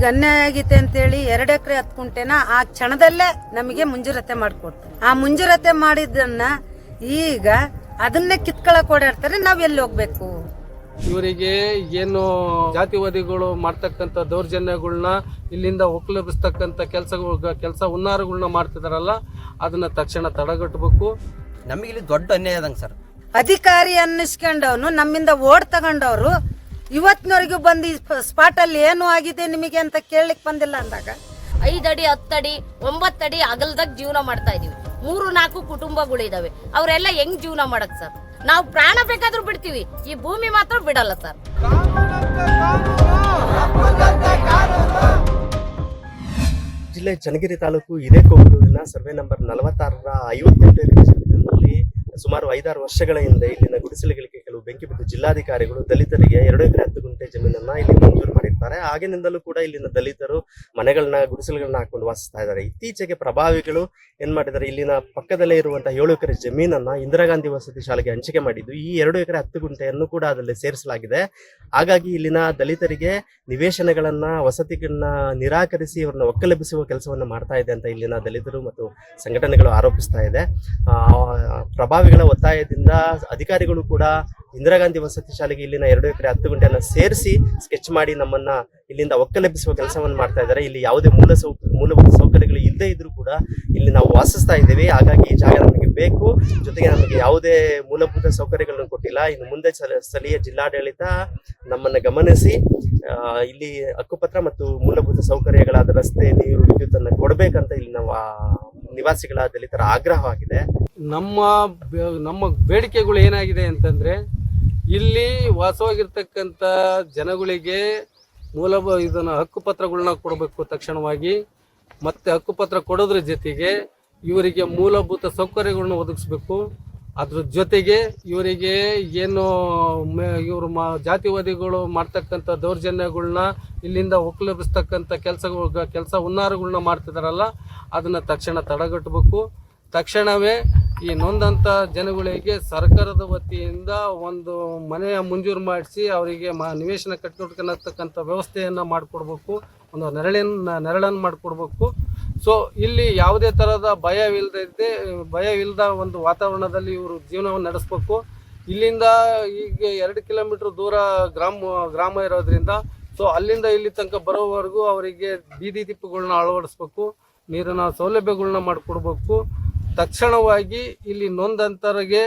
ಇವ್ರಿಗೆ ಅನ್ಯಾಯ ಆಗೈತೆ ಅಂತೇಳಿ ಎರಡು ಎಕರೆ ಹತ್ತು ಕುಂಟೆನ ಆ ಕ್ಷಣದಲ್ಲೇ ನಮಗೆ ಮುಂಜೂರತೆ ಮಾಡಿಕೊಟ್ರು ಆ ಮುಂಜೂರತೆ ಮಾಡಿದ್ದನ್ನ ಈಗ ಅದನ್ನೇ ಕಿತ್ಕೊಳಕ್ ಓಡಾಡ್ತಾರೆ ನಾವ್ ಎಲ್ಲಿ ಹೋಗ್ಬೇಕು? ಇವರಿಗೆ ಏನು ಜಾತಿವಾದಿಗಳು ಮಾಡ್ತಕ್ಕಂಥ ದೌರ್ಜನ್ಯಗಳನ್ನ ಇಲ್ಲಿಂದ ಒಕ್ಕಲೆಬ್ಬಿಸ್ತಕ್ಕಂಥ ಕೆಲಸ ಕೆಲಸ ಹುನ್ನಾರಗಳನ್ನ ಮಾಡ್ತಿದಾರಲ್ಲ ಅದನ್ನ ತಕ್ಷಣ ತಡೆಗಟ್ಟಬೇಕು ನಮಗಿಲ್ಲಿ ಇಲ್ಲಿ ದೊಡ್ಡ ಅನ್ಯಾಯ ಅದಂಗೆ ಸರ್. ಅಧಿಕಾರಿ ಅನ್ನಿಸ್ಕೊಂಡವನು ನಮ್ಮಿಂದ ಓಡ್ ತಗೊಂಡವ್ರು ಇವತ್ತಿನವರೆಗೂ ಬಂದು ಈ ಸ್ಪಾಟ್ ಅಲ್ಲಿ ಏನು ಆಗಿದೆ ನಿಮಗೆ ಅಂತ ಕೇಳಲಿಕ್ಕೆ ಬಂದಿಲ್ಲ ಅಂದಾಗ? ಐದಡಿ ಹತ್ತಡಿ ಒಂಬತ್ತಡಿ ಅಗಲದಾಗ ಜೀವನ ಮಾಡ್ತಾ ಇದೀವಿ. ಮೂರು ನಾಲ್ಕು ಕುಟುಂಬಗಳು ಇದಾವೆ. ಅವರೆಲ್ಲ ಹೆಂಗ್ ಜೀವನ ಮಾಡಕ್ ಸರ್? ನಾವು ಪ್ರಾಣ ಬೇಕಾದ್ರೂ ಬಿಡ್ತೀವಿ. ಈ ಭೂಮಿ ಮಾತ್ರ ಬಿಡಲ್ಲ ಸರ್. ಜಿಲ್ಲೆ ಚನ್ನಗಿರಿ ತಾಲೂಕು ಹಿರೇಕೋಗಲೂರಿನ ಸರ್ವೆ ನಂಬರ್ ನಲವತ್ತಾರರ ಐವತ್ತೆಂಟು ಎಕರೆ ಜಮೀನಿನಲ್ಲಿ ಸುಮಾರು ಐದಾರು ವರ್ಷಗಳ ಹಿಂದೆ ಇಲ್ಲಿನ ಗುಡಿಸಲುಗಳಿಗೆ ಬೆಂಕಿ ಬಿದ್ದು ಜಿಲ್ಲಾಧಿಕಾರಿಗಳು ದಲಿತರಿಗೆ ಎರಡು ಎಕರೆ ಹತ್ತು ಗುಂಟೆ ಜಮೀನನ್ನ ಇಲ್ಲಿ ಮಂಜೂರು ಮಾಡಿರ್ತಾರೆ. ಆಗಿನಿಂದಲೂ ಕೂಡ ಇಲ್ಲಿನ ದಲಿತರು ಮನೆಗಳನ್ನ, ಗುಡಿಸಲುಗಳನ್ನ ಹಾಕೊಂಡು ವಾಸಿಸ್ತಾ ಇದ್ದಾರೆ. ಇತ್ತೀಚೆಗೆ ಪ್ರಭಾವಿಗಳು ಏನ್ ಮಾಡಿದ್ದಾರೆ? ಇಲ್ಲಿನ ಪಕ್ಕದಲ್ಲೇ ಇರುವಂತಹ ಏಳು ಎಕರೆ ಜಮೀನನ್ನ ಇಂದಿರಾ ಗಾಂಧಿ ವಸತಿ ಶಾಲೆಗೆ ಹಂಚಿಕೆ ಮಾಡಿದ್ದು. ಈ ಎರಡು ಎಕರೆ ಹತ್ತು ಗುಂಟೆಯನ್ನು ಕೂಡ ಅದರಲ್ಲಿ ಸೇರಿಸಲಾಗಿದೆ. ಹಾಗಾಗಿ ಇಲ್ಲಿನ ದಲಿತರಿಗೆ ನಿವೇಶನಗಳನ್ನ, ವಸತಿಗಳನ್ನ ನಿರಾಕರಿಸಿ ಇವ್ರನ್ನ ಒಕ್ಕಲೆಬ್ಬಿಸುವ ಕೆಲಸವನ್ನು ಮಾಡ್ತಾ ಇದೆ ಅಂತ ಇಲ್ಲಿನ ದಲಿತರು ಮತ್ತು ಸಂಘಟನೆಗಳು ಆರೋಪಿಸ್ತಾ ಇದೆ. ಪ್ರಭಾವಿಗಳ ಒತ್ತಾಯದಿಂದ ಅಧಿಕಾರಿಗಳು ಕೂಡ ಇಂದಿರಾ ಗಾಂಧಿ ವಸತಿ ಶಾಲೆಗೆ ಇಲ್ಲಿನ ಎರಡು ಎಕರೆ ಹತ್ತು ಗುಂಟೆಯನ್ನು ಸೇರಿಸಿ ಸ್ಕೆಚ್ ಮಾಡಿ ನಮ್ಮನ್ನ ಇಲ್ಲಿಂದ ಒಕ್ಕಲೆಬ್ಬಿಸುವ ಕೆಲಸವನ್ನು ಮಾಡ್ತಾ ಇದ್ದಾರೆ. ಇಲ್ಲಿ ಯಾವುದೇ ಮೂಲ ಸೌ ಮೂಲಭೂತ ಸೌಕರ್ಯಗಳು ಇಲ್ಲದೇ ಇದ್ರೂ ಕೂಡ ಇಲ್ಲಿ ನಾವು ವಾಸಿಸ್ತಾ ಇದ್ದೇವೆ. ಹಾಗಾಗಿ ಈ ಜಾಗ ನಮಗೆ ಬೇಕು. ಜೊತೆಗೆ ನಮಗೆ ಯಾವುದೇ ಮೂಲಭೂತ ಸೌಕರ್ಯಗಳನ್ನು ಕೊಟ್ಟಿಲ್ಲ. ಇನ್ನು ಮುಂದೆ ಸ್ಥಳ- ಸ್ಥಳೀಯ ಜಿಲ್ಲಾಡಳಿತ ನಮ್ಮನ್ನ ಗಮನಿಸಿ ಇಲ್ಲಿ ಹಕ್ಕುಪತ್ರ ಮತ್ತು ಮೂಲಭೂತ ಸೌಕರ್ಯಗಳಾದ ರಸ್ತೆ, ನೀರು, ವಿದ್ಯುತ್ ಅನ್ನು ಕೊಡಬೇಕಂತ ಇಲ್ಲಿ ನಾವು ನಿವಾಸಿಗಳ ದಲಿತರ ಆಗ್ರಹವಾಗಿದೆ. ನಮ್ಮ ನಮ್ಮ ಬೇಡಿಕೆಗಳು ಏನಾಗಿದೆ ಅಂತಂದ್ರೆ ಇಲ್ಲಿ ವಾಸವಾಗಿರ್ತಕ್ಕಂಥ ಜನಗಳಿಗೆ ಮೂಲ ಇದನ್ನು ಹಕ್ಕುಪತ್ರಗಳನ್ನ ಕೊಡಬೇಕು ತಕ್ಷಣವಾಗಿ. ಮತ್ತೆ ಹಕ್ಕುಪತ್ರ ಕೊಡೋದ್ರ ಜೊತೆಗೆ ಇವರಿಗೆ ಮೂಲಭೂತ ಸೌಕರ್ಯಗಳನ್ನ ಒದಗಿಸ್ಬೇಕು. ಅದ್ರ ಜೊತೆಗೆ ಇವರಿಗೆ ಏನು ಇವರು ಮಾ, ಜಾತಿವಾದಿಗಳು ಮಾಡ್ತಕ್ಕಂಥ ದೌರ್ಜನ್ಯಗಳನ್ನ ಇಲ್ಲಿಂದ ಒಕ್ಕಲೆಬ್ಬಿಸ್ತಕ್ಕಂಥ ಕೆಲಸ ಕೆಲಸ ಹುನ್ನಾರಗಳನ್ನ ಮಾಡ್ತಿದಾರಲ್ಲ, ಅದನ್ನ ತಕ್ಷಣ ತಡೆಗಟ್ಟಬೇಕು ತಕ್ಷಣವೇ ಈ ನೊಂದಂಥ ಜನಗಳಿಗೆ ಸರ್ಕಾರದ ವತಿಯಿಂದ ಒಂದು ಮನೆಯ ಮಂಜೂರು ಮಾಡಿಸಿ ಅವರಿಗೆ ಮ ನಿವೇಶನ ಕಟ್ಟಿಕೊಡ್ಕೊಳತಕ್ಕಂಥ ವ್ಯವಸ್ಥೆಯನ್ನು ಮಾಡಿಕೊಡ್ಬೇಕು. ಒಂದು ನೆರಳಿನ ನೆರಳನ್ನು ಮಾಡಿಕೊಡ್ಬೇಕು. ಸೊ ಇಲ್ಲಿ ಯಾವುದೇ ಥರದ ಭಯವಿಲ್ಲದೆ ಭಯವಿಲ್ಲದ ಒಂದು ವಾತಾವರಣದಲ್ಲಿ ಇವರು ಜೀವನವನ್ನು ನಡೆಸ್ಬೇಕು. ಇಲ್ಲಿಂದ ಈಗ ಎರಡು ಕಿಲೋಮೀಟ್ರ್ ದೂರ ಗ್ರಾಮ ಗ್ರಾಮ ಇರೋದ್ರಿಂದ ಸೊ ಅಲ್ಲಿಂದ ಇಲ್ಲಿ ತನಕ ಬರೋವರೆಗೂ ಅವರಿಗೆ ಬೀದಿ ದೀಪಗಳನ್ನ ಅಳವಡಿಸ್ಬೇಕು. ನೀರಿನ ಸೌಲಭ್ಯಗಳನ್ನ ಮಾಡಿಕೊಡ್ಬೇಕು. ತಕ್ಷಣವಾಗಿ ಇಲ್ಲಿ ನೊಂದಂತರಿಗೆ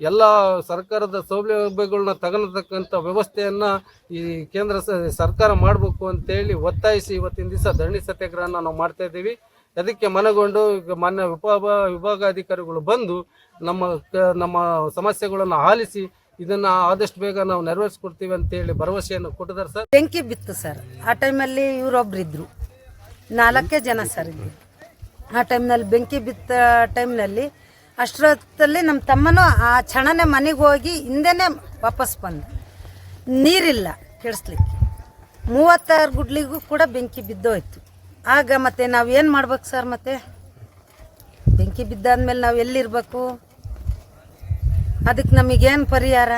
ಎಲ್ಲ ಸರ್ಕಾರದ ಸೌಲಭ್ಯಗಳನ್ನ ತಗೊಳತಕ್ಕಂಥ ವ್ಯವಸ್ಥೆಯನ್ನು ಈ ಕೇಂದ್ರ ಸರ್ಕಾರ ಮಾಡಬೇಕು ಅಂತೇಳಿ ಒತ್ತಾಯಿಸಿ ಇವತ್ತಿನ ದಿವಸ ಧರಣಿ ಸತ್ಯಾಗ್ರಹನ ನಾವು ಮಾಡ್ತಾ ಇದ್ದೀವಿ. ಅದಕ್ಕೆ ಮನಗೊಂಡು ಈಗ ಮಾನ್ಯ ವಿಭಾಗ, ವಿಭಾಗಾಧಿಕಾರಿಗಳು ಬಂದು ನಮ್ಮ ನಮ್ಮ ಸಮಸ್ಯೆಗಳನ್ನು ಆಲಿಸಿ ಇದನ್ನ ಆದಷ್ಟು ಬೇಗ ನಾವು ನೆರವೇರಿಸ್ಕೊಡ್ತೀವಿ ಅಂತೇಳಿ ಭರವಸೆಯನ್ನು ಕೊಟ್ಟಿದ್ದಾರೆ ಸರ್. ಬೆಂಕಿ ಬಿತ್ತು ಸರ್. ಆ ಟೈಮಲ್ಲಿ ಇವರೊಬ್ರು ಇದ್ರು ನಾಲ್ಕೇ ಜನ ಸರ್ ಇಲ್ಲಿ. ಆ ಟೈಮ್ನಲ್ಲಿ ಬೆಂಕಿ ಬಿತ್ತ ಟೈಮ್ನಲ್ಲಿ ಅಷ್ಟರೊತ್ತಲ್ಲಿ ನಮ್ಮ ತಮ್ಮನೂ ಆ ಕ್ಷಣನೇ ಮನೆಗೆ ಹೋಗಿ ಹಿಂದೆನೇ ವಾಪಸ್ ಬಂದ. ನೀರಿಲ್ಲ ಕೆಡಿಸ್ಲಿಕ್ಕೆ. ಮೂವತ್ತಾರು ಗುಡ್ಲಿಗೂ ಕೂಡ ಬೆಂಕಿ ಬಿದ್ದೋಯ್ತು. ಆಗ ಮತ್ತೆ ನಾವು ಏನು ಮಾಡ್ಬೇಕು ಸರ್ ಮತ್ತೆ? ಬೆಂಕಿ ಬಿದ್ದಾದ್ಮೇಲೆ ನಾವು ಎಲ್ಲಿರ್ಬೇಕು? ಅದಕ್ಕೆ ನಮಗೇನು ಪರಿಹಾರ?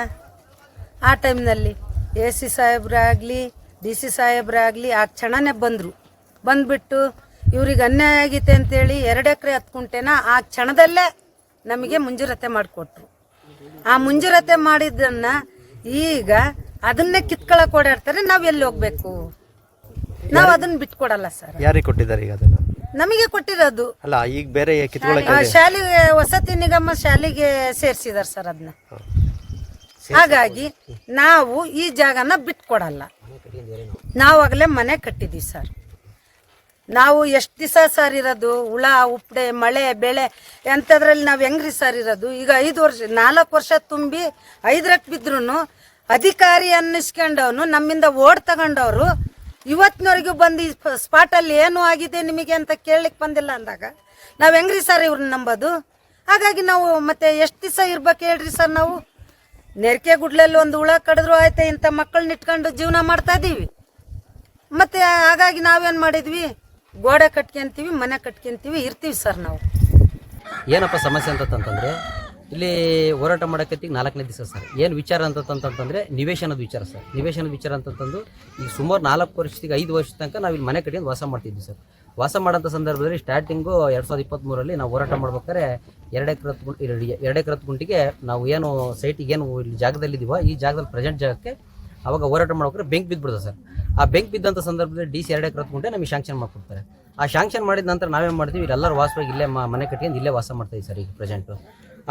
ಆ ಟೈಮ್ನಲ್ಲಿ ಎ ಸಿ ಸಾಹೇಬ್ರಾಗಲಿ, ಡಿ ಸಿ ಸಾಹೇಬ್ರಾಗಲಿ ಆ ಕ್ಷಣನೇ ಬಂದರು. ಬಂದ್ಬಿಟ್ಟು ಇವ್ರಿಗೆ ಅನ್ಯಾಯ ಆಗೈತೆ ಅಂತೇಳಿ ಎರಡು ಎಕರೆ ಹತ್ತು ಕುಂಟೆನ ಆ ಕ್ಷಣದಲ್ಲೇ ನಮಗೆ ಮುಂಜೂರತೆ ಮಾಡಿಕೊಟ್ರು. ಆ ಮುಂಜೂರತೆ ಮಾಡಿದ್ದನ್ನ ಈಗ ಅದನ್ನೇ ಕಿತ್ಕೊಳಕ್ ಓಡಾಡ್ತಾರೆ ನಾವು ಎಲ್ಲಿ ಹೋಗ್ಬೇಕು? ನಾವು ಅದನ್ನ ಬಿಟ್ಕೊಡಲ್ಲ ಸರ್. ಯಾರಿಗೆ ಕೊಟ್ಟಿದ್ದಾರೆ ಈಗ ಅದನ್ನ? ನಮಗೆ ಕೊಟ್ಟಿರೋದು. ಅಲ್ಲ ಈಗ ಬೇರೆ ಶಾಲೆಗೆ ವಸತಿ ನಿಗಮ ಶಾಲೆಗೆ ಸೇರಿಸಿದಾರೆ ಸರ್ ಅದನ್ನ ಹಾಗಾಗಿ ನಾವು ಈ ಜಾಗನ ಬಿಟ್ಕೊಡಲ್ಲ. ನಾವು ಆಗಲೇ ಮನೆ ಕಟ್ಟಿದೀವಿ ಸರ್. ನಾವು ಎಷ್ಟು ದಿವಸ ಸರ್ ಇರೋದು ಹುಳ ಉಪ್ಪಡೆ ಮಳೆ, ಬೆಳೆ, ಎಂಥದ್ರಲ್ಲಿ ನಾವು ಹೆಂಗ್ರಿ ಸರ್ ಇರೋದು ಈಗ ಐದು ವರ್ಷ, ನಾಲ್ಕು ವರ್ಷ ತುಂಬಿ ಐದರಕ್ಕೆ ಬಿದ್ರೂ ಅಧಿಕಾರಿ ಅನ್ನಿಸ್ಕೊಂಡವನು, ನಮ್ಮಿಂದ ಓಡ್ ತಗೊಂಡವರು. ಇವತ್ತಿನವರೆಗೂ ಬಂದು ಈ ಸ್ಪಾಟಲ್ಲಿ ಏನು ಆಗಿದೆ ನಿಮಗೆ ಅಂತ ಕೇಳಲಿಕ್ಕೆ ಬಂದಿಲ್ಲ ಅಂದಾಗ, ನಾವು ಹೆಂಗ್ರಿ ಸರ್ ಇವ್ರನ್ನ ನಂಬೋದು? ಹಾಗಾಗಿ ನಾವು ಮತ್ತೆ ಎಷ್ಟು ದಿವಸ ಇರ್ಬೇಕು ಹೇಳ್ರಿ ಸರ್ ನಾವು? ನೆರಕೆ ಗುಡ್ಲಲ್ಲಿ ಒಂದು ಹುಳ ಕಡಿದ್ರು ಆಯ್ತಾ, ಇಂಥ ಮಕ್ಕಳನ್ನ ಇಟ್ಕೊಂಡು ಜೀವನ ಮಾಡ್ತಾ ಇದ್ದೀವಿ ಮತ್ತೆ ಹಾಗಾಗಿ ನಾವೇನು ಮಾಡಿದ್ವಿ? ಗೋಡೆ ಕಟ್ಕೊಂತೀವಿ, ಮನೆ ಕಟ್ಕೊಂತೀವಿ, ಇರ್ತೀವಿ ಸರ್ ನಾವು. ಏನಪ್ಪ ಸಮಸ್ಯೆ ಅಂತಂತಂದ್ರೆ, ಇಲ್ಲಿ ಹೋರಾಟ ಮಾಡಕತ್ತಿಗೆ ನಾಲ್ಕನೇ ದಿವಸ ಸರ್. ಏನು ವಿಚಾರ ಅಂತಂತಂತಂದ್ರೆ, ನಿವೇಶನದ ವಿಚಾರ ಸರ್. ನಿವೇಶನದ ವಿಚಾರ ಅಂತಂತಂದು ಈಗ ಸುಮಾರು ನಾಲ್ಕು ವರ್ಷದಿಗೆ ಐದು ವರ್ಷ ತನಕ ನಾವು ಇಲ್ಲಿ ಮನೆ ಕಟ್ಟಿಂದು ವಾಸ ಮಾಡ್ತಿದ್ವಿ ಸರ್. ವಾಸ ಮಾಡೋಂಥ ಸಂದರ್ಭದಲ್ಲಿ ಸ್ಟಾರ್ಟಿಂಗು ಎರಡು ಸಾವಿರದ ಇಪ್ಪತ್ತ್ಮೂರರಲ್ಲಿ ನಾವು ಹೋರಾಟ ಮಾಡ್ಬೇಕಾದ್ರೆ ಎರಡು ಎಕರೆ ಎರಡು ಎಕರೆ ಗುಂಟಿಗೆ ನಾವು ಏನು ಸೈಟಿಗೆ ಏನು ಇಲ್ಲಿ ಜಾಗದಲ್ಲಿದ್ದೀವೋ, ಈ ಜಾಗದಲ್ಲಿ ಪ್ರೆಸೆಂಟ್ ಜಾಗಕ್ಕೆ ಅವಾಗ ಹೋರಾಟ ಮಾಡ್ಬೇಕಾದ್ರೆ ಬೆಂಕ್ ಬಿದ್ದುಬಿಡ್ತದೆ ಸರ್. ಆ ಬೆಂಕ್ ಬಿದ್ದಂಥ ಸಂದರ್ಭದಲ್ಲಿ ಡಿ ಸಿ ಎರಡು ಎಕರೆ ಹತ್ಕೊಂಡೆ ನಮಗೆ ಶಾಂಕ್ಷನ್ ಮಾಡ್ಕೊಡ್ತಾರೆ. ಆ ಶಾಂಕ್ಷನ್ ಮಾಡಿದ ನಂತರ ನಾವೇನು ಮಾಡ್ತೀವಿ ಇಲ್ಲೆಲ್ಲರೂ ವಾಸವಾಗಿ ಇಲ್ಲೇ ಮನೆ ಕಟ್ಕೊಂಡು ಇಲ್ಲೇ ವಾಸ ಮಾಡ್ತೀವಿ ಸರ್ ಈಗ ಪ್ರೆಸೆಂಟು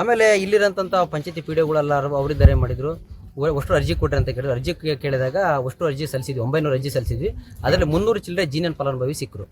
ಆಮೇಲೆ ಇಲ್ಲಿರೋಂಥ ಪಂಚಾಯತಿ ಪಿ ಡಿಗಳೆಲ್ಲ ಅವರಿದ್ದಾರೆ ಮಾಡಿದರು. ಅಷ್ಟು ಅರ್ಜಿ ಕೊಟ್ಟರೆ ಅಂತ ಕೇಳಿದ್ರು. ಅರ್ಜಿ ಕೇಳಿದಾಗ ಅಷ್ಟು ಅರ್ಜಿ ಸಲ್ಲಿಸಿದ್ವಿ, ಒಂಬೈನೂರು ಅರ್ಜಿ ಸಲ್ಲಿಸಿದ್ವಿ. ಅದರಲ್ಲಿ ಮುನ್ನೂರು ಚಿಲ್ಲರೆ ಜೀನಿಯನ್ ಫಲಾನುಭವಿ ಸಿಕ್ಕರು.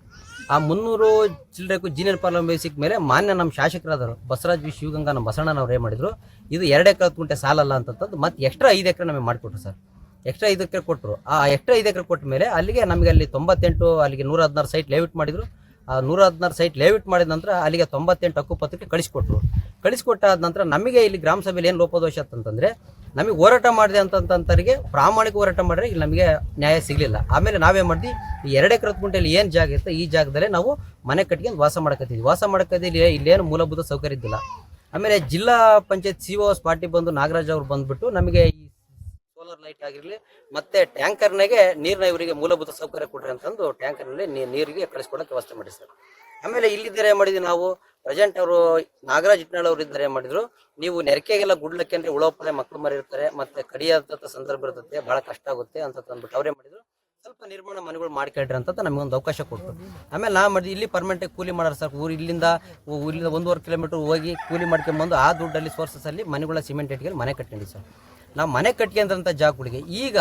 ಆ ಮುನ್ನೂರು ಚಿಲ್ಲರೆಗೂ ಜೀನಿಯನ್ ಫಲಾನುಭವಿ ಸಿಕ್ಕ ಮೇಲೆ ಮಾನ್ಯ ನಮ್ಮ ಶಾಸಕರಾದರು ಬಸವರಾಜ್ ವಿ. ಶಿವಗಂಗಾ ನಮ್ಮ ಬಸಣ್ಣನವ್ರು ಏನು ಮಾಡಿದರು, ಇದು ಎರಡು ಎಕರೆ ಹತ್ತು ಸಾಲಲ್ಲ ಅಂತಂದು ಮತ್ತೆ ಎಕ್ಸ್ಟ್ರಾ ಐದು ಎಕರೆ ನಮಗೆ ಮಾಡಿಕೊಟ್ರು ಸರ್. ಎಕ್ಸ್ಟ್ರಾ ಐದು ಎಕರೆ ಕೊಟ್ಟರು ಆ ಎಕ್ಸ್ಟ್ರಾ ಐದು ಎಕರೆ ಕೊಟ್ಟ ಮೇಲೆ ಅಲ್ಲಿಗೆ ನಮಗೆ ಅಲ್ಲಿ ತೊಂಬತ್ತೆಂಟು, ಅಲ್ಲಿಗೆ ನೂರ ಹದಿನಾರು ಸೈಟ್ ಲೇಔಟ್ ಮಾಡಿದರು. ಆ ನೂರ ಹದಿನಾರು ಸೈಟ್ ಲೇಔಟ್ ಮಾಡಿದ ನಂತರ ಅಲ್ಲಿಗೆ ತೊಂಬತ್ತೆಂಟು ಹಕ್ಕುಪತ್ರಕ್ಕೆ ಕಳಿಸ್ಕೊಟ್ರು. ಕಳಿಸ್ಕೊಟ್ಟಾದ ನಂತರ ನಮಗೆ ಇಲ್ಲಿ ಗ್ರಾಮ ಸಭೆಯಲ್ಲಿ ಏನು ಲೋಪದೋಷ ಅಂತಂದರೆ ನಮಗೆ ಹೋರಾಟ ಮಾಡಿದೆ ಅಂತಂತಂತರಿಗೆ ಪ್ರಾಮಾಣಿಕ ಹೋರಾಟ ಮಾಡಿದ್ರೆ ಇಲ್ಲಿ ನಮಗೆ ನ್ಯಾಯ ಸಿಗಲಿಲ್ಲ. ಆಮೇಲೆ ನಾವೇ ಮಾಡಿದ್ವಿ, ಈ ಎರಡು ಎಕರೆ ಗುಂಟೆಯಲ್ಲಿ ಏನು ಜಾಗ ಇತ್ತು ಈ ಜಾಗದಲ್ಲೇ ನಾವು ಮನೆ ಕಟ್ಕೊಂಡು ವಾಸ ಮಾಡಕತ್ತೀವಿ ವಾಸ ಇಲ್ಲಿ ಇಲ್ಲೇನು ಮೂಲಭೂತ ಸೌಕರ್ಯ ಇದ್ದಿಲ್ಲ. ಆಮೇಲೆ ಜಿಲ್ಲಾ ಪಂಚಾಯತ್ ಸಿ ಓ ಪಾರ್ಟಿ ಬಂದು ನಾಗರಾಜ್ ಅವರು ಬಂದುಬಿಟ್ಟು ನಮಗೆ ಈ ಸೋಲಾರ್ ಲೈಟ್ ಆಗಿರಲಿ, ಮತ್ತೆ ಟ್ಯಾಂಕರ್ನಾಗೆ ನೀರಿನ ಇವರಿಗೆ ಮೂಲಭೂತ ಸೌಕರ್ಯ ಕೊಡ್ರಿ ಅಂತಂದು ಟ್ಯಾಂಕರ್ನಲ್ಲಿ ನೀರಿಗೆ ಕಳಿಸ್ಕೊಡಕ್ಕೆ ವ್ಯವಸ್ಥೆ ಮಾಡಿ ಸರ್. ಆಮೇಲೆ ಇಲ್ಲಿದ್ದಾರೆ ಮಾಡಿದ್ವಿ ನಾವು ಪ್ರೆಸೆಂಟ್ ಅವರು ನಾಗರಾಜ್ ಇಟ್ನಾಳ್ ಅವರು ಇದ್ದಾರೆ ಮಾಡಿದ್ರು. ನೀವು ನೆರಕೆಗೆಲ್ಲ ಗುಡ್ಲಕ್ಕೆ ಅಂದ್ರೆ ಉಳೋಪಲೆ ಮಕ್ಕಳು ಮರಿ ಇರ್ತಾರೆ ಮತ್ತೆ ಕಡಿಯಂತ ಸಂದರ್ಭ ಇರ್ತದೆ, ಬಹಳ ಕಷ್ಟ ಆಗುತ್ತೆ ಅಂತ ಅಂದ್ಬಿಟ್ಟು ಅವರೇ ಮಾಡಿದ್ರು. ಸ್ವಲ್ಪ ನಿರ್ಮಾಣ ಮನೆಗಳು ಮಾಡ್ಕೊಳ್ರಿ ಅಂತ ನಮಗೆ ಒಂದು ಅವಕಾಶ ಕೊಟ್ಟರು. ಆಮೇಲೆ ನಾ ಮಾಡಿದ್ವಿ ಇಲ್ಲಿ ಪರ್ಮನೆಂಟ್ ಕೂಲಿ ಮಾಡೋರು ಸರ್. ಊರು ಇಲ್ಲಿಂದ ಊರಿಂದ ಒಂದೂವರೆ ಕಿಲೋಮೀಟರ್ ಹೋಗಿ ಕೂಲಿ ಮಾಡ್ಕೊಂಡ್ಬಂದು ಆ ದುಡ್ಡಲ್ಲಿ ಸೋರ್ಸಸ್ ಅಲ್ಲಿ ಮನೆಗಳ ಸಿಮೆಂಟ್ ಇಟ್ಕೊಂಡು ಮನೆ ಕಟ್ಕೊಂಡಿ ಸರ್. ನಾವು ಮನೆ ಕಟ್ಕೊಂಡ್ರಂಥ ಜಾಗಗಳಿಗೆ ಈಗ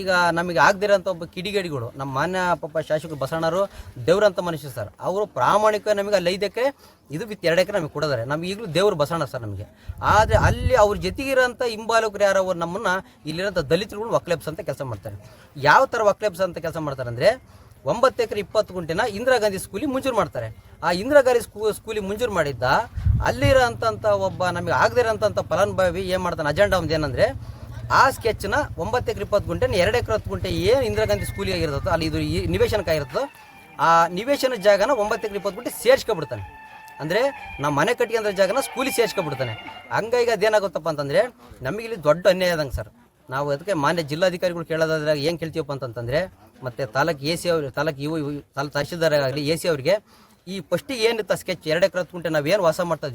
ಈಗ ನಮಗೆ ಆಗದಿರೋಂಥ ಒಬ್ಬ ಕಿಡಿಗೇಡಿಗಳು ನಮ್ಮ ಮಾನ್ಯ ಪಾಪ ಶಾಸಕರು ಬಸಣ್ಣರು ದೇವ್ರಂತ ಮನುಷ್ಯ ಸರ್, ಅವರು ಪ್ರಾಮಾಣಿಕ ನಮಗೆ ಅಲ್ಲಿ ಐದು ಎಕರೆ, ಇದು ಬಿತ್ತು ಎರಡು ಎಕರೆ ನಮಗೆ ಕೊಡೋದಾರೆ. ನಮ್ಗೆ ಈಗಲೂ ದೇವ್ರು ಬಸಣ್ಣ ಸರ್ ನಮಗೆ. ಆದರೆ ಅಲ್ಲಿ ಅವ್ರ ಜೊತೆಗಿರೋಂಥ ಹಿಂಬಾಲಕರು ಅವರು ನಮ್ಮನ್ನು ಇಲ್ಲಿರೋಂಥ ದಲಿತರುಗಳು ಒಕ್ಲೆಪ್ಸ್ ಅಂತ ಕೆಲಸ ಮಾಡ್ತಾರೆ. ಯಾವ ಥರ ಒಕ್ಲೆಪ್ಸ್ ಅಂತ ಕೆಲಸ ಮಾಡ್ತಾರೆ ಅಂದರೆ ಒಂಬತ್ತು ಎಕರೆ ಇಪ್ಪತ್ತು ಗುಂಟೆನ ಇಂದಿರಾ ಗಾಂಧಿ ಸ್ಕೂಲಿಗೆ ಮುಂಜೂರು ಮಾಡ್ತಾರೆ. ಆ ಇಂದಿರಾ ಗಾಂಧಿ ಸ್ಕೂ ಸ್ಕೂಲಿಗೆ ಮುಂಜೂರು ಮಾಡಿದ್ದ ಅಲ್ಲಿರೋಂಥ ಒಬ್ಬ ನಮಗೆ ಆಗದಿರೋಂಥ ಫಲಾನುಭವಿ ಏನು ಮಾಡ್ತಾನೆ, ಅಜೆಂಡಾ ಒಂದು ಏನಂದರೆ, ಆ ಸ್ಕೆಚ್ನ ಒಂಬತ್ತು ಎಕರೆ ಇಪ್ಪತ್ತು ಗುಂಟೆನ ಎರಡು ಎಕರೆ ಹತ್ತು ಗುಂಟೆ ಏನು ಇಂದಿರಾ ಗಾಂಧಿ ಸ್ಕೂಲಿಗೆ ಆಗಿರ್ತದೋ ಅಲ್ಲಿ ಇದು ಈ ನಿವೇಶನಕ್ಕಾಗಿರ್ತದೋ ಆ ನಿವೇಶನ ಜಾಗನ ಒಂಬತ್ತು ಎಕರೆ ಇಪ್ಪತ್ತು ಗುಂಟೆ ಸೇರ್ಸ್ಕೊಬಿಡ್ತಾನೆ. ಅಂದರೆ ನಮ್ಮ ಮನೆ ಕಟ್ಕೊಂಡ್ರ ಜಾಗನ ಸ್ಕೂಲಿಗೆ ಸೇರ್ಸ್ಕೊಬಿಡ್ತಾನೆ. ಹಂಗಾಗಿ ಅದೇನಾಗುತ್ತಪ್ಪ ಅಂತಂದರೆ, ನಮಗಿಲ್ಲಿ ದೊಡ್ಡ ಅನ್ಯಾಯ ಆದಂಗೆ ಸರ್. ನಾವು ಅದಕ್ಕೆ ಮಾನ್ಯ ಜಿಲ್ಲಾಧಿಕಾರಿಗಳು ಕೇಳೋದಾದ್ರೆ ಏನು ಕೇಳ್ತೀವಪ್ಪ ಅಂತಂತಂದರೆ ಮತ್ತು ತಾಲೂಕು ಎ ಸಿ ಅವ್ರ, ತಾಲೂಕು ಇವು ತಾಲೂಕು ತಹಶೀಲ್ದಾರ್ ಆಗಲಿ ಎ ಸಿ ಅವರಿಗೆ ಈ ಫಸ್ಟಿಗೆ ಏನಿತ್ತು ಸ್ಕೆಚ್ ಎರಡು ಎಕರೆ ಹತ್ಕೊಂಡೆ ನಾವು ಏನು ವಾಸ ಮಾಡ್ತಾ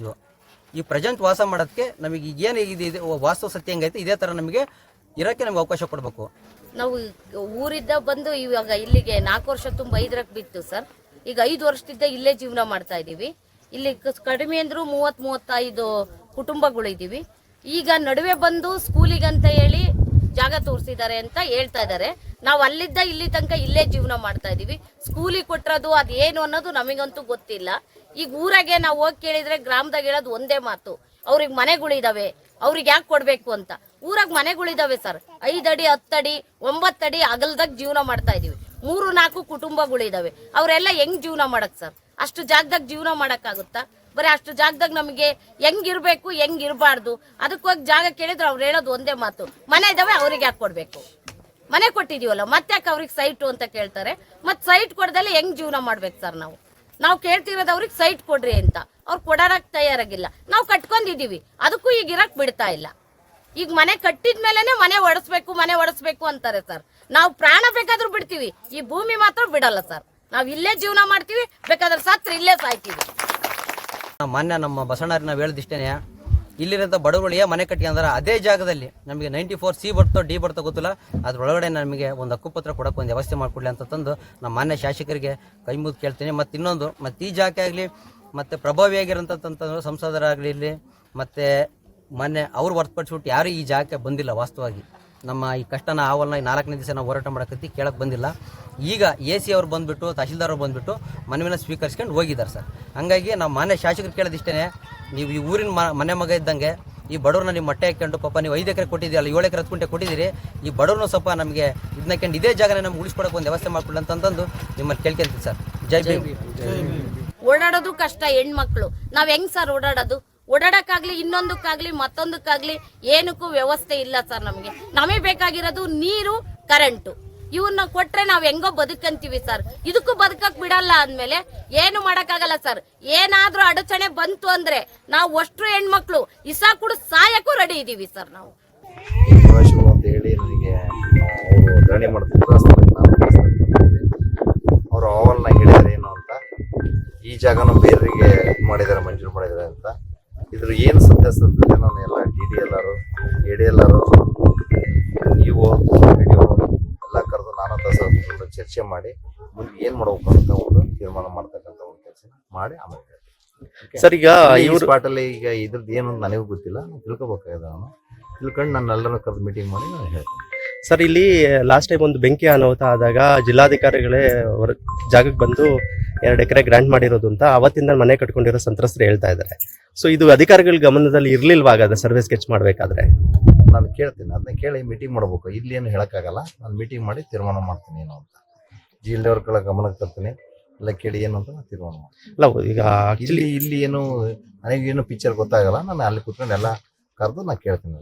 ಈ ಪ್ರೆಸೆಂಟ್ ವಾಸ ಮಾಡೋದಕ್ಕೆ ನಮಗೆ ಏನು ಇದು ವಾಸ್ತವ ಸತ್ಯ ಹೆಂಗೈತೆ, ಇದೇ ಥರ ನಮಗೆ ಇರೋಕ್ಕೆ ನಮ್ಗೆ ಅವಕಾಶ ಕೊಡಬೇಕು. ನಾವು ಊರಿದ್ದ ಬಂದು ಇವಾಗ ಇಲ್ಲಿಗೆ ನಾಲ್ಕು ವರ್ಷ ತುಂಬ ಐದರಕ್ಕೆ ಬಿತ್ತು ಸರ್. ಈಗ ಐದು ವರ್ಷದಿಂದ ಇಲ್ಲೇ ಜೀವನ ಮಾಡ್ತಾ ಇದ್ದೀವಿ ಇಲ್ಲಿ ಕಡಿಮೆ ಅಂದರೂ ಮೂವತ್ತು, ಮೂವತ್ತೈದು ಕುಟುಂಬಗಳು ಇದ್ದೀವಿ ಈಗ ನಡುವೆ ಬಂದು ಸ್ಕೂಲಿಗಂತ ಹೇಳಿ ಜಾಗ ತೋರಿಸಿದ್ದಾರೆ ಅಂತ ಹೇಳ್ತಾ ಇದ್ದಾರೆ. ನಾವು ಅಲ್ಲಿದ್ದ ಇಲ್ಲಿ ತನಕ ಇಲ್ಲೇ ಜೀವನ ಮಾಡ್ತಾ ಇದೀವಿ ಸ್ಕೂಲಿಗೆ ಕೊಟ್ಟರೋದು ಅದೇನು ಅನ್ನೋದು ನಮಗಂತೂ ಗೊತ್ತಿಲ್ಲ. ಈಗ ಊರಾಗೆ ನಾವು ಹೋಗಿ ಕೇಳಿದ್ರೆ ಗ್ರಾಮದಾಗ ಹೇಳೋದು ಒಂದೇ ಮಾತು. ಅವ್ರಿಗೆ ಮನೆಗಳಿದಾವೆ. ಅವ್ರಿಗೆ ಯಾಕೆ ಕೊಡ್ಬೇಕು ಅಂತ. ಊರಾಗ ಮನೆಗಳಿದಾವೆ ಸರ್. ಐದಡಿ ಹತ್ತಡಿ ಒಂಬತ್ತಡಿ ಅಗಲ್ದಾಗ ಜೀವನ ಮಾಡ್ತಾ ಇದೀವಿ ಮೂರು, ನಾಲ್ಕು ಕುಟುಂಬಗಳಿದಾವೆ. ಅವರೆಲ್ಲ ಹೆಂಗ್ ಜೀವನ ಮಾಡಕ್ ಸರ್? ಅಷ್ಟು ಜಾಗದಾಗ ಜೀವನ ಮಾಡಕ್ಕಾಗುತ್ತಾ ಬರೀ ಅಷ್ಟು ಜಾಗದಾಗ ನಮಗೆ ಹೆಂಗಿರ್ಬೇಕು ಹೆಂಗ್ ಇರಬಾರ್ದು ಅದಕ್ಕೋಗಿ ಜಾಗ ಕೇಳಿದ್ರೆ ಅವ್ರು ಹೇಳೋದು ಒಂದೇ ಮಾತು. ಮನೆ ಇದಾವೆ, ಅವ್ರಿಗೆ ಯಾಕೆ ಕೊಡಬೇಕು? ಮನೆ ಕೊಟ್ಟಿದೀವಲ್ಲ, ಮತ್ತೆ ಯಾಕೆ ಅವ್ರಿಗೆ ಸೈಟು ಅಂತ ಕೇಳ್ತಾರೆ? ಮತ್ತೆ ಸೈಟ್ ಕೊಡ್ದಲೆ ಹೆಂಗ್ ಜೀವನ ಮಾಡ್ಬೇಕು ಸರ್ ನಾವು? ನಾವು ಕೇಳ್ತಿರೋದು ಅವ್ರಿಗೆ ಸೈಟ್ ಕೊಡ್ರಿ ಅಂತ. ಅವ್ರು ಕೊಡೋರಕ್ ತಯಾರಾಗಿಲ್ಲ. ನಾವು ಕಟ್ಕೊಂಡಿದೀವಿ. ಅದಕ್ಕೂ ಈಗ ಇರಕ್ ಬಿಡ್ತಾ ಇಲ್ಲ. ಈಗ ಮನೆ ಕಟ್ಟಿದ ಮೇಲೆನೆ ಮನೆ ಒಡಿಸ್ಬೇಕು ಮನೆ ಒಡಿಸ್ಬೇಕು ಅಂತಾರೆ ಸರ್ ನಾವು ಪ್ರಾಣ ಬೇಕಾದ್ರೂ ಬಿಡ್ತೀವಿ. ಈ ಭೂಮಿ ಮಾತ್ರ ಬಿಡಲ್ಲ ಸರ್ ನಾವು ಇಲ್ಲೇ ಜೀವನ ಮಾಡ್ತೀವಿ, ಬೇಕಾದ್ರೆ ಸತ್ರ ಇಲ್ಲೇ ಸಾಯ್ತೀವಿ. ಮಾನ್ಯ ನಮ್ಮ ಬಸವಣ್ಣರಿಗೆ ನಾವು ಹೇಳಿದಿಷ್ಟೇನೆ ಇಲ್ಲಿರೋಂಥ ಬಡವಗಳು ಏನ್ ಮನೆ ಕಟ್ಕೊಂಡ್ರೆ ಅದೇ ಜಾಗದಲ್ಲಿ. ನಮಗೆ ನೈಂಟಿ ಫೋರ್ ಸಿ ಬರ್ತೋ ಡಿ ಬರ್ತೋ ಗೊತ್ತಿಲ್ಲ. ಅದ್ರೊಳಗಡೆ ನಮಗೆ ಒಂದು ಹಕ್ಕುಪತ್ರ ಕೊಡೋಕೆ ಒಂದು ವ್ಯವಸ್ಥೆ ಮಾಡಿಕೊಡ್ಲಿ ಅಂತ ತಂದು ನಮ್ಮ ಮಾನ್ಯ ಶಾಸಕರಿಗೆ ಕೈ ಮುಗಿದು ಕೇಳ್ತೀನಿ. ಮತ್ತು ಇನ್ನೊಂದು, ಮತ್ತು ಈ ಜಾಗ ಆಗಲಿ, ಮತ್ತು ಪ್ರಭಾವಿಯಾಗಿರೋಂಥದ್ದು ಸಂಸದರಾಗಲಿ ಇಲ್ಲಿ, ಮತ್ತು ಮೊನ್ನೆ ಅವ್ರು ಹೊರತುಪಡಿಸ್ಬಿಟ್ಟು ಯಾರೂ ಈ ಜಾಗಕ್ಕೆ ಬಂದಿಲ್ಲ ವಾಸ್ತವವಾಗಿ. ನಮ್ಮ ಈ ಕಷ್ಟನ ಆವಲ್ನ ನಾಲ್ಕನೇ ದಿವಸ ನಾವು ಹೋರಾಟ ಮಾಡಕತ್ತಿ ಕೇಳಕ್ಕೆ ಬಂದಿಲ್ಲ. ಈಗ ಎ ಸಿ ಅವ್ರು ಬಂದುಬಿಟ್ಟು, ತಹಶೀಲ್ದಾರ್ ಅವ್ರು ಬಂದುಬಿಟ್ಟು ಮನವಿನ ಸ್ವೀಕರಿಸ್ಕೊಂಡು ಹೋಗಿದ್ದಾರೆ ಸರ್. ಹಂಗಾಗಿ ನಾವು ಮಾನ್ಯ ಶಾಸಕರು ಕೇಳೋದಿಷ್ಟೇ ನೀವು ಈ ಊರಿನ ಮನೆ ಮಗ ಇದ್ದಂಗೆ, ಈ ಬಡವ್ರನ್ನ ನೀವು ಮೊಟ್ಟೆ ಹಾಕ್ಕೊಂಡು, ಪಾಪ ನೀವು ಐದು ಎಕರೆ ಕೊಟ್ಟಿದ್ದೀರಲ್ಲ, ಏಳು ಎಕರೆ ಹತ್ತು ಕೊಟ್ಟಿದ್ದೀರಿ, ಈ ಬಡವ್ರನ್ನ ಸ್ವಲ್ಪ ನಮಗೆ ಇದನ್ನಕೊಂಡು ಇದೇ ಜಾಗನ ನಮ್ಗೆ ಉಳಿಸ್ಕೊಡಕ್ಕೆ ಒಂದು ವ್ಯವಸ್ಥೆ ಮಾಡ್ಕೊಳ್ಳಿ ಅಂತಂದು ನಿಮ್ಮಲ್ಲಿ ಕೇಳ್ಕೊಂತೀವಿ ಸರ್. ಜೈ ಭೀಮ್. ಓಡಾಡೋದು ಕಷ್ಟ, ಹೆಣ್ಮಕ್ಳು. ನಾವು ಹೆಂಗ್ ಸರ್ ಓಡಾಡೋದು? ಓಡಾಡಕ್ಕಾಗ್ಲಿ, ಇನ್ನೊಂದಕ್ಕಾಗ್ಲಿ, ಮತ್ತೊಂದಕ್ಕಾಗ್ಲಿ ಏನಕ್ಕೂ ವ್ಯವಸ್ಥೆ ಇಲ್ಲ ಸರ್ ನಮಗೆ. ನಮಗೆ ಬೇಕಾಗಿರೋದು ನೀರು, ಕರೆಂಟು. ಇವನ್ನ ಕೊಟ್ರೆ ನಾವ್ ಹೆಂಗೋ ಬದುಕಂತೀವಿ ಸರ್. ಇದಕ್ಕೂ ಬದುಕಕ್ ಬಿಡಲ್ಲ ಅಂದ್ಮೇಲೆ ಏನು ಮಾಡಕ್ಕಾಗಲ್ಲ ಸರ್. ಏನಾದ್ರೂ ಅಡಚಣೆ ಬಂತು ಅಂದ್ರೆ ನಾವು ಅಷ್ಟು ಹೆಣ್ಮಕ್ಳು ಇಸ ಕೂಡ ಸಾಯಕ್ಕೂ ರೆಡಿ ಇದೀವಿ ಸರ್ ನಾವು. ಅವರು ಏನು ಅಂತ, ಈ ಜಾಗನ ಬೇರೆಯವರಿಗೆ ಮಾಡಿದ್ದಾರೆ, ಮಂಜೂರು ಮಾಡಿದ್ದಾರೆ ಅಂತ ಇದ್ರ ಏನು ಅಂತಂದ್ರೆ ನಾನು ಎಲ್ಲ D D L R A D L R EO ಎಲ್ಲ ಕರೆದು ನಾನು ದಸ ಚರ್ಚೆ ಮಾಡಿ ಮುಂದೆ ಏನು ಮಾಡ್ಬೇಕು ಅಂತ ಒಂದು ತೀರ್ಮಾನ ಮಾಡ್ತಕ್ಕಂಥ ಒಂದು ಕೆಲಸ ಮಾಡಿ ಆಮೇಲೆ ಸರ್ ಈಗ ಇವ್ರ ಪಾಟಲ್ಲಿ ಈಗ ಇದ್ರದ್ದು ಏನು ನನಗೂ ಗೊತ್ತಿಲ್ಲ. ತಿಳ್ಕೊಬೇಕಾಗಿದೆ ನಾನು. ತಿಳ್ಕೊಂಡು ನಾನು ಎಲ್ಲರೂ ಕರೆದು ಮೀಟಿಂಗ್ ಮಾಡಿ ನಾನು ಹೇಳ್ತೀನಿ. ಸರ್ ಇಲ್ಲಿ ಲಾಸ್ಟ್ ಟೈಮ್ ಒಂದು ಬೆಂಕಿ ಅನಾಹುತ ಆದಾಗ ಜಿಲ್ಲಾಧಿಕಾರಿಗಳೇ ಅವರ ಜಾಗಕ್ಕೆ ಬಂದು ಎರಡು ಎಕರೆ ಗ್ರಾಂಟ್ ಮಾಡಿರೋದು ಅಂತ ಅವತ್ತಿಂದ ಮನೆ ಕಟ್ಕೊಂಡಿರೋ ಸಂತ್ರಸ್ತರು ಹೇಳ್ತಾ ಇದ್ದಾರೆ. ಸೊ ಇದು ಅಧಿಕಾರಿಗಳ ಗಮನದಲ್ಲಿ ಇರ್ಲಿಲ್ವಾಗದ ಸರ್ವೆ ಸ್ಕೆಚ್ ಮಾಡಬೇಕಾದ್ರೆ? ನಾನು ಕೇಳ್ತೀನಿ. ಅದನ್ನ ಕೇಳಿ ಮೀಟಿಂಗ್ ಮಾಡಬೇಕು. ಇಲ್ಲಿ ಏನು ಹೇಳೋಕ್ಕಾಗಲ್ಲ. ನಾನು ಮೀಟಿಂಗ್ ಮಾಡಿ ತೀರ್ಮಾನ ಮಾಡ್ತೀನಿ ಏನು ಅಂತ. ಜಿಲ್ಲೆಯವ್ರ ಗಮನಕ್ಕೆ ತರ್ತೀನಿ. ಎಲ್ಲ ಕೇಳಿ ಏನು ಅಂತ ನಾನು ತೀರ್ಮಾನ ಮಾಡ್ತೀನಿ. ಅಲ್ಲ ಈಗ ಆಕ್ಚುಲಿ ಇಲ್ಲಿ ಇಲ್ಲಿ ಏನು ನನಗೇನು ಪಿಕ್ಚರ್ ಗೊತ್ತಾಗಲ್ಲ. ನಾನು ಅಲ್ಲಿ ಕುತ್ಕೊಂಡು ಎಲ್ಲ ಕರೆದು ನಾನು ಕೇಳ್ತೀನಿ.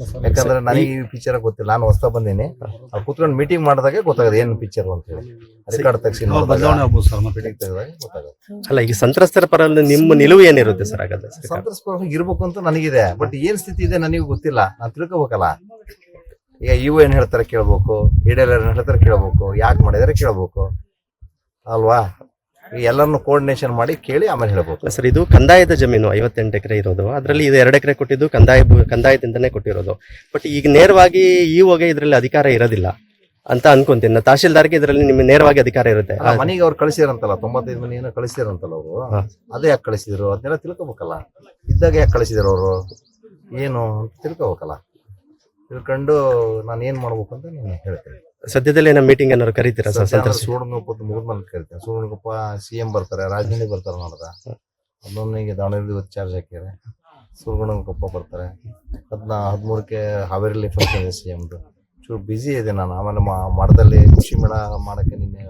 ಯಾಕಂದ್ರೆ ನನಗೆ ಈ ಪಿಕ್ಚರ್ ಗೊತ್ತಿಲ್ಲ. ನಾನು ಹೊಸ್ತಾ ಬಂದೇನೆ. ಕುತ್ಕೊಂಡು ಮೀಟಿಂಗ್ ಮಾಡಿದಾಗ ಗೊತ್ತಾಗದೆ ಏನು ಪಿಕ್ಚರ್ ಅಂತ ಹೇಳಿ. ತೆಗ್ಸಿ ಅಲ್ಲ ಈಗ ಸಂತ್ರಸ್ತರ ಪರ ನಿಮ್ಮ ನಿಲುವು ಏನಿರುತ್ತೆ ಸರ್ ಹಾಗಾದ್ರೆ? ಸಂತ್ರಸ್ತರ ಇರ್ಬೇಕು ಅಂತ ನನಗಿದೆ. ಬಟ್ ಏನ್ ಸ್ಥಿತಿ ಇದೆ ನನಗೆ ಗೊತ್ತಿಲ್ಲ. ನಾನು ತಿಳ್ಕೋಬೇಕಲ್ಲ. ಈಗ ಇವು ಏನ್ ಹೇಳ್ತಾರೆ ಕೇಳ್ಬೇಕು. ಹಿಡಿಯಲ್ಲ ಏನ್ ಹೇಳ್ತಾರೆ ಕೇಳ್ಬೇಕು. ಯಾಕೆ ಮಾಡಿದಾರೆ ಕೇಳ್ಬೇಕು. ಅಲ್ವಾ? ಎಲ್ಲರನ್ನು ಕೋರ್ಡಿನೇಷನ್ ಮಾಡಿ ಕೇಳಿ ಆಮೇಲೆ ಹೇಳಬಹುದು ಸರ್ ಇದು ಕಂದಾಯದ ಜಮೀನು ಐವತ್ತೆಂಟು ಎಕರೆ ಇರೋದು. ಅದರಲ್ಲಿ ಇದು ಎರಡು ಎಕರೆ ಕೊಟ್ಟಿದ್ದು ಕಂದಾಯ ಕಂದಾಯದಿಂದನೇ ಕೊಟ್ಟಿರೋದು. ಬಟ್ ಈಗ ನೇರವಾಗಿ ಈ ಹೋಗಿ ಇದರಲ್ಲಿ ಅಧಿಕಾರ ಇರೋದಿಲ್ಲ ಅಂತ ಅನ್ಕೊಂತೀನಿ. ತಹಶೀಲ್ದಾರ್ಗೆ ಇದರಲ್ಲಿ ನಿಮಗೆ ನೇರವಾಗಿ ಅಧಿಕಾರ ಇರುತ್ತೆ. ಆ ಮನೆಗೆ ಅವ್ರು ಕಳಿಸಿರಂತಲ್ಲ ತೊಂಬತ್ತೈದು ಮನೆ ಏನೋ ಕಳಿಸಿರಂತಲ್ಲ ಅವರು. ಅದೇ ಯಾಕೆ ಕಳಿಸಿದ್ರು? ಅದನ್ನೆಲ್ಲ ತಿಳ್ಕೊಬೇಕಲ್ಲ. ಇದ್ದಾಗ ಯಾಕೆ ಕಳಿಸಿದ್ರು ಅವರು? ಏನು ಅಂತ ತಿಳ್ಕೊಬೇಕಲ್ಲ. ತಿಳ್ಕೊಂಡು ನಾನು ಏನು ಮಾಡ್ಬೇಕು ಅಂತ ನಾನು ಹೇಳ್ತೀನಿ. ಸದ್ಯದಲ್ಲೇ ನಮ್ಮ ಮೀಟಿಂಗ್ ಏನಾದ್ರು ಕರೀತೀರಾ ಸರ್ ಸಂತ್ರಸ್ತ? ಸೂಡಂಗಪ್ಪ ಮುಗಿದ್ಮೇಲೆ ಕರಿತೇನೆ ಸೂಡಂಗಪ್ಪ ಸಿ ಎಂ ಬರ್ತಾರೆ ರಾಜಧಾನಿ ಬರ್ತಾರೆ ನೋಡ್ದ ಹನ್ನೊಂದನಿಗೆ ದಾವಣಗೆರೆ ಇವತ್ತು ಚಾರ್ಜ್ ಹಾಕಿದ್ರೆ ಸೂರ್ಗುಣಗಪ್ಪ ಬರ್ತಾರೆ. ಹದಿನಾ ಹದಿಮೂರಕ್ಕೆ ಹಾವೇರಿಲಿ ಫಂಕ್ಷನ್ ಇದೆ ಸಿ ಎಮ್ದು ಚೂರು ಬ್ಯುಸಿ ಇದೆ ನಾನು. ಆಮೇಲೆ ಮಠದಲ್ಲಿ ಕೃಷಿ ಮೇಳ ಮಾಡೋಕ್ಕೆ ನಿನ್ನೆ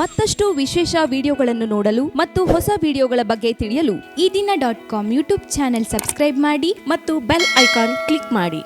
ಮತ್ತಷ್ಟು ವಿಶೇಷ ವಿಡಿಯೋಗಳನ್ನು ನೋಡಲು ಮತ್ತು ಹೊಸ ವಿಡಿಯೋಗಳ ಬಗ್ಗೆ ತಿಳಿಯಲು Ee Dina dot com YouTube channel subscribe ಮಾಡಿ ಮತ್ತು ಬೆಲ್ ಐಕಾನ್ ಕ್ಲಿಕ್ ಮಾಡಿ.